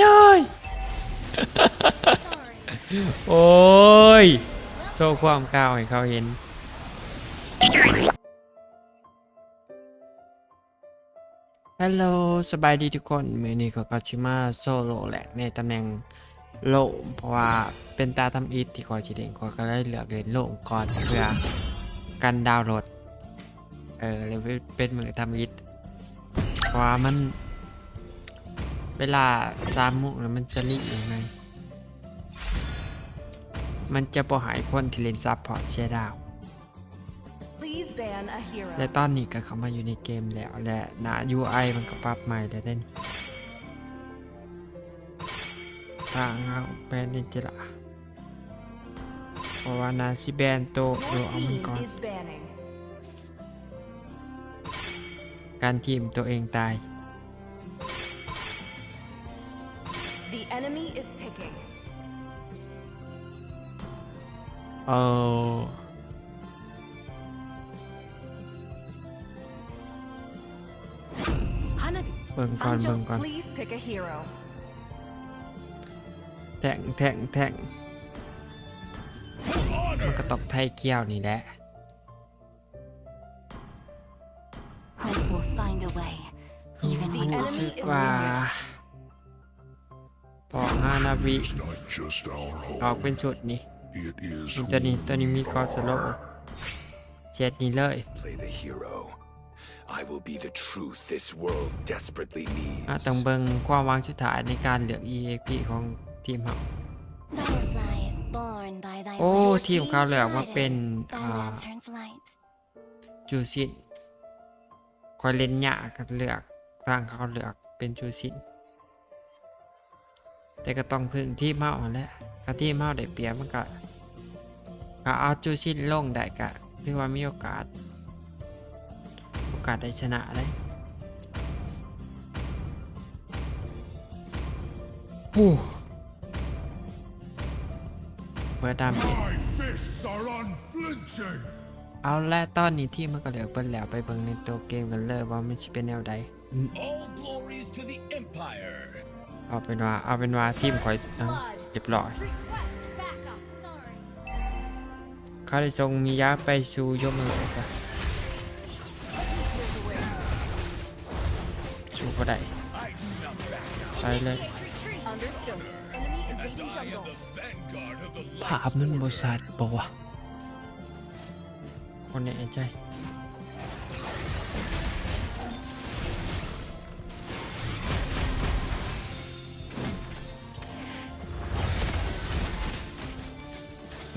ย้อยโอ้ย โชว์ความก้าวให้เขาเห็น ฮัลโหล สบายดีทุกคนมือนี้ก็กาชิมาโซโลแหละ ในตำแหน่งโลเพราะว่าเป็นตาทำอิฐที่คอยจีเด่นคอยก็เลยเหลือเล่นโลก่อนเพื่อกันดาวน์โหลดเออเลยเป็นมือทำอิฐเพราะมัน เวลาจามมุกแล้วมันจะรีบยังไง มันจะบ่หายคนที่เล่นซับพอร์ตเชียร์ดาว Please ban a hero. และตอนนี้ก็เข้ามาอยู่ในเกมแล้วและหน้า UI มันก็ปรับใหม่แล้วได้นี่ทางเอาแบนนิจละเพราะว่านาซิแบนโตโด Your เอามัน team ก่อน is banning. การทีมตัวเองตาย The enemy is picking. เออเบิ่งก่อนเบิ่งก่อน Please pick a hero. แทงแทงแทงมันก็ตกไทยเกี้ยวนี่แหละ Hope will find a way, even The when we enemy รู้สึก is ว่า near. พอห้านาวิออกเป็นชุดนี่ It is นี่ตัวนี้ตัวนี้มีกอสโลเจ็ดนี้เลย I will be the truth this world desperately needs. ต้องเบิ่งความวางสุดท้ายในการเลือก EXP ของทีมเขาโอ้ ทีมเขาเลือกว่าเป็นจูซินคอยเล่นหยากก็เลือกทางเขาเลือกเป็นจูซิน แต่ก็ต้องพึ่งที่เมาแหล้วถ้าที่เมาได้เปรียบมันก็ก็เอาจูซินลงได้ก็ถือว่ามีโอกาส โอกาสได้ชนะเลยโอ้เปิดดามเอง My fists are unflinching. เอาและตอนนี้ที่มันก็เหลือเปิ้นแล้วไปเบิ่งในตัวเกมกันเลยว่ามันสิเป็นแนวใด เอาเป็นว่าเอาเป็นว่าทีมข่อยเอ้าเรียบร้อยเขาได้ส่งมียะไปสู่ยมโลกอะสู่บ่ได้ไปเลย Understood. Enemy invading jungle. Vanguard of the ภาพมันบ่ชัดบ่วะคนแน่ใจ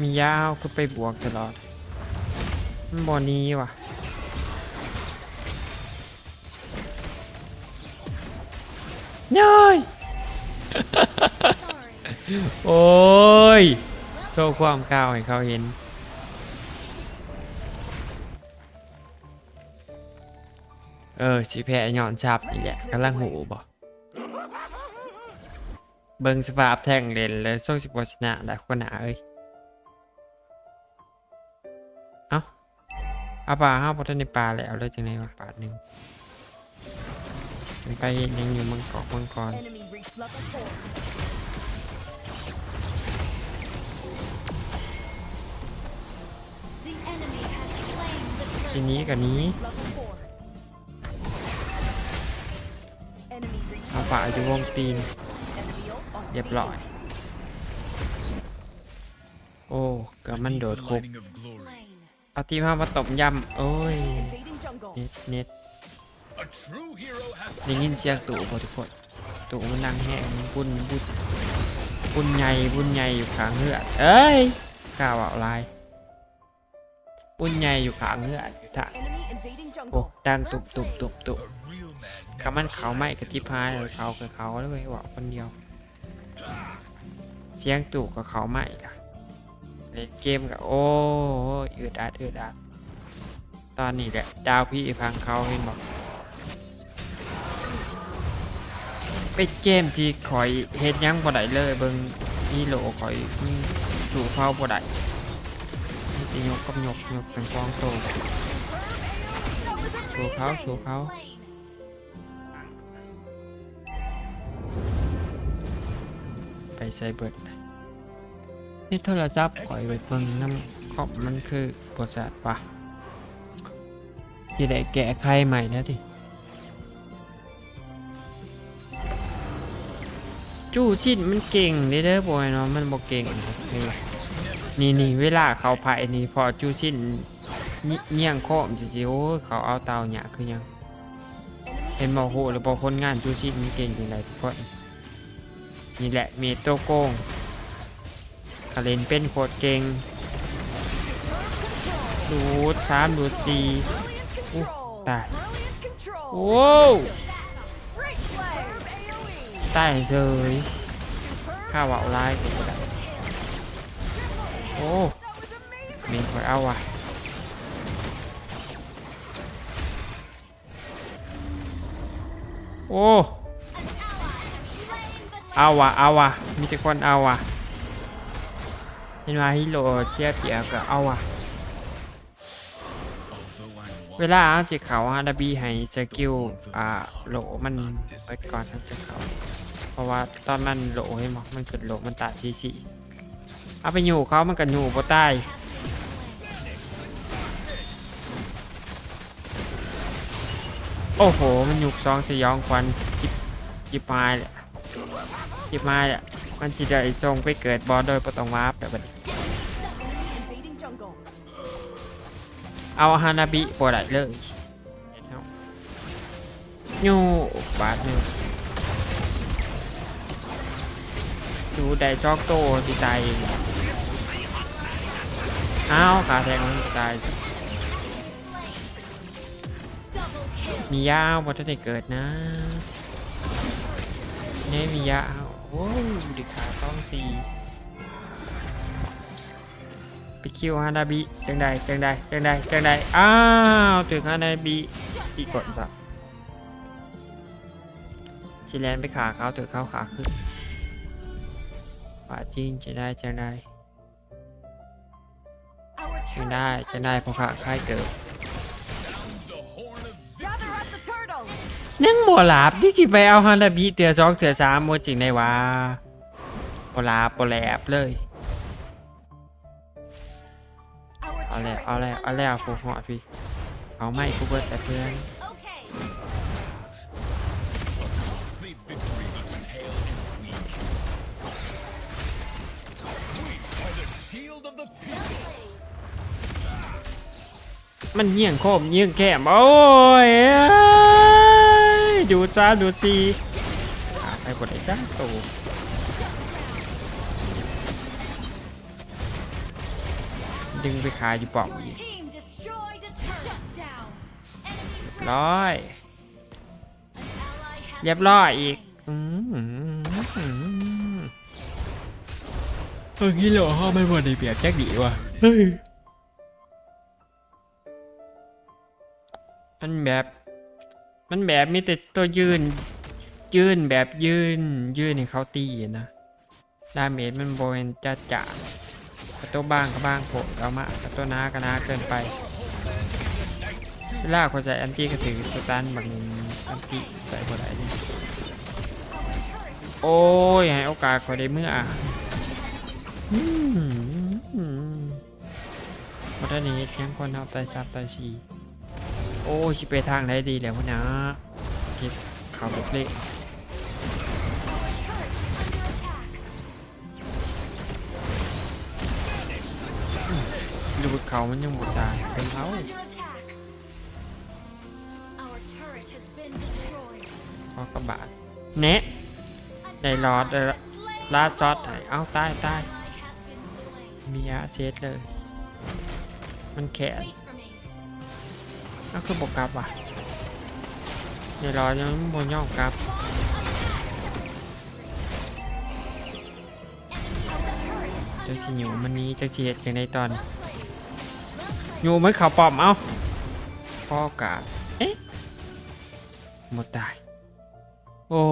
มียาวก็ไปบวกตลอดมันบ่หนี้ว่ะย้อยโอ้ย โชว์ความก้าวให้เขาเห็น เออสิแพ้หย่อนชับนี่แหละกำลังหูบ่เบิ่งสภาพแท่งเล่นแล้วช่วงสิบวัชนะแหละคนหนาเอ้ย อาปลาห้าพอทันในปลาแล้วเลยจังไงวะปลาหนึ่งมันไปยังอยู่มังกรมังกร Enemy reached level four. The enemy has slain the ทีนี้กับนี้ Level four. Enemy reached เอาปลาอยู่วงตีน enemy ult on เรียบร้อย โอ้เกือบมันโดดคุก เอาทีมห้ามาตบยำโอ้ยเน็ตเน็ตได้ยินเสียงตู่พอทุกคนตู่มันดังแห้งบุญบุญบุญใหญ่บุญใหญ่อยู่ขางเหือดเอ้ยกล้าวเอาลายบุญใหญ่อยู่ขางเหือดอยู่ท่าโอ้ดังตุบตุบตุบตุบคำมันเขาไม่กระจิพายเลยเขากับเขาเลยว่าคนเดียว เสียงตู่กับเขาไม่ละ เล่นเกมกับโอ้ยอืดอัดอืดอัดตอนนี้แหละดาวพี่พังเขาเห็นบอกเป็นเกมที่คอยเฮ็ดยังบ่ได้เลยเบิ่งนี่โหลคอยสู่เผาบ่ได้มีแต่ยกกับยกยกทั้งสองโตวสู่เขาสู่เขา Slain. ใส่เบิด ที่โทรศัพท์ข่อยไปเบิ่งน้ำคอมมันคือบทสัตว์ปะที่ได้แกะไขใหม่แล้วดิจู้ชินมันเก่งเด้อเด้อบอยเนาะมันบอกเก่งนี่นี่นี่เวลาเขาไผ่นี่พอจู้ชินนิเงี่ยงโคมจริงๆโอ้เขาเอาเตาหยาคือยังเห็นบอโหหรือบอกคนงานจูชิมันเก่งอย่างไรทุกคนนี่แหละเมโตโกง คาเลนเป็นโคตรเก่งดูดสามดูดสี่ Brilliant control. tà. Brilliant control. โว้ว Freak Slayer. AoE. ใต้เซยข้าวเอาไล่ก็ได้โอ้มนคอยเอาว่ะโอ้เอาว่ะเอาว่ะมีแต่คนเอาว่ะ เห็นว่าฮิโร่เชียเปียก็เอาว่ะ เวลาเอาจิเขาฮาดาบีให้สกิลอ่าโหลมันเปิดก่อนทั้งจะเขาเพราะว่าตอนมันโหลให้มมันเกิดโหลมันตาชีสีเอาไปอยู่เขามันกันอยู่บ่ใต้โอ้โห มันหยุกซองสยองควันจิบจิบไม้แหละจิบไม้แหละมันสิได้ส่งไปเกิดบอสโดยบ่ต้องวาร์ปแบบนี้ เอาฮานาบิบ่ได้เลยยูบาทหนึ่งดูได้จอกโตสิตายอ้าวขาแทงมันตายมียาวบ่ทันได้เกิดนะนี่มียาวโอ้ดิขาสองสี่ ไปคิวฮานาบิจังใดจังใดจังใดจังใดอ้าวถึงฮานาบิตีกดสับจิแลนไปขาเขาถึงเขาขาขึ้นป่าจริงจะได้จังได้จังได้จังได้พราะขาค่ายเกิด the horn of Gather up the turtle. ยังบ่หลาบที่จิไปเอาฮานาบิเตือสองเตือสามโมจริงได้วะบ่หลาบบ่แลบเลย เอาแล้วเอาแล้วเอาแล้ว attack. ฟูหอพี่ เอาไม่กูเบิดแต่เพื่อนมันเยี่ยงโคมเยี่ยงแก้มโอ้ยดูจ้าดูจีไปบดไอ้จ้าตู ดึงไปขายอยู่ปอก Your อีก team destroyed a turret. Shut down. Enemy ร้อย ally has เรียบร้อยอีกอืมเมื่อกี้เหรอห้อไม่หมดในเปียกแจ็คดีว่ะเฮ้ยมันแบบ มันแบบมีแต่ตัวยืน ยืนแบบยืน ยืนให้เขาตีอะนะ ดาเมจมันโบเนจะจะ กระตัวบ้างก็บ้างโผล่เอามากระตัวน้าก็น้าเกินไปเวลาเขาใส่แอนตี้ก็ถือสตันบางแอนตี้ใส่บ่ได้นี่โอ้ยให้โอกาสเขาได้เมื่ออะอืมพอได้นี้ยังคนเอาไตซับไตชีโอ้ชิไปทางได้ดีแล้วนะเก็บข่าวเล็ก under attack. ๆดูดเขามันยังบุตายเป็นเขา Under attack. Our turret has been destroyed. พอกระบาดเนะได้รอดได้ละลาดซอสให้เอาตายตาย Ally has been slain. มียาเซตเลย มันแขน Wait for me. นั่นคือบกกลับว่ะเดี๋ยวรอยังบนย่องกลับ Our turret is จัง under สิหยู attack. มันนี้จังสิเฮ็ดจังในตอน อยู่เหมือนข่าวปลอมเอาพ่อกาดเอ๊ะหมดตาย โอ้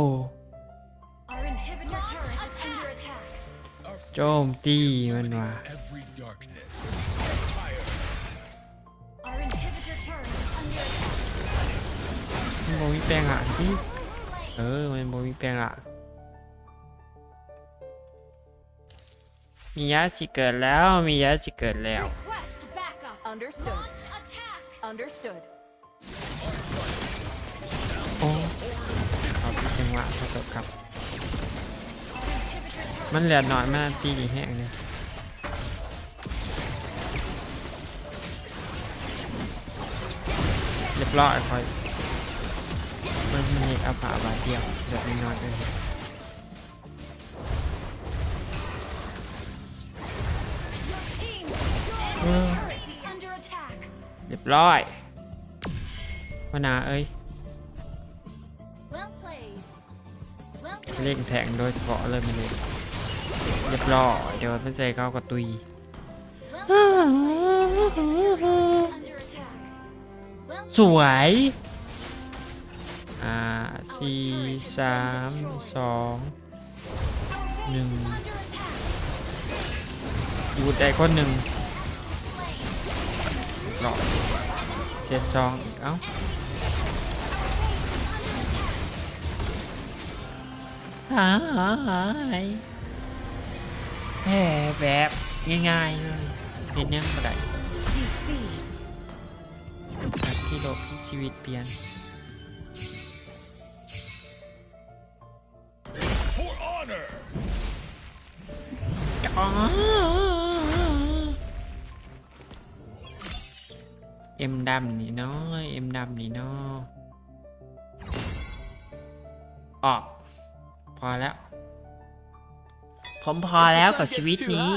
โจมตีมันว่ะมันบมีแปลงอะสิเออ มันบ่มีแปลงอะมียาสิเกิดแล้ว มียาสิเกิดแล้ว Understood. Launch attack. Understood. โอ้ขอพี่จังหวะขอตกครับ มันเหลือน้อยมากตีดีแห้งเลยเรียบร้อยคอยมันมีเอาผ่าบาทเดียวเดี๋ยวไม่น้อยเลย Team. Uh. รียบร้อยพนาเอ้ย Well played. Well เล่งแทงโดยเฉพาะเลยมันเลยเรียบร้อยเดี๋ยวมันใส่เข้ากับตุย under attack. Well สวยอ่าสี่สามสองหนึ่ง under attack. อยู่แต่คนหนึ่ง หลอกเจ็ดสองอีกเอ้าหายแห่แบบง่ายๆเลยเป็นยังไง Defeat. จากที่โลกที่ชีวิตเปลี่ยน For honor! อ๋อ อ็มดำนี่น้อยเอ็มดำนี่น้อออก พอแล้ว ผมพอแล้วกับชีวิตนี้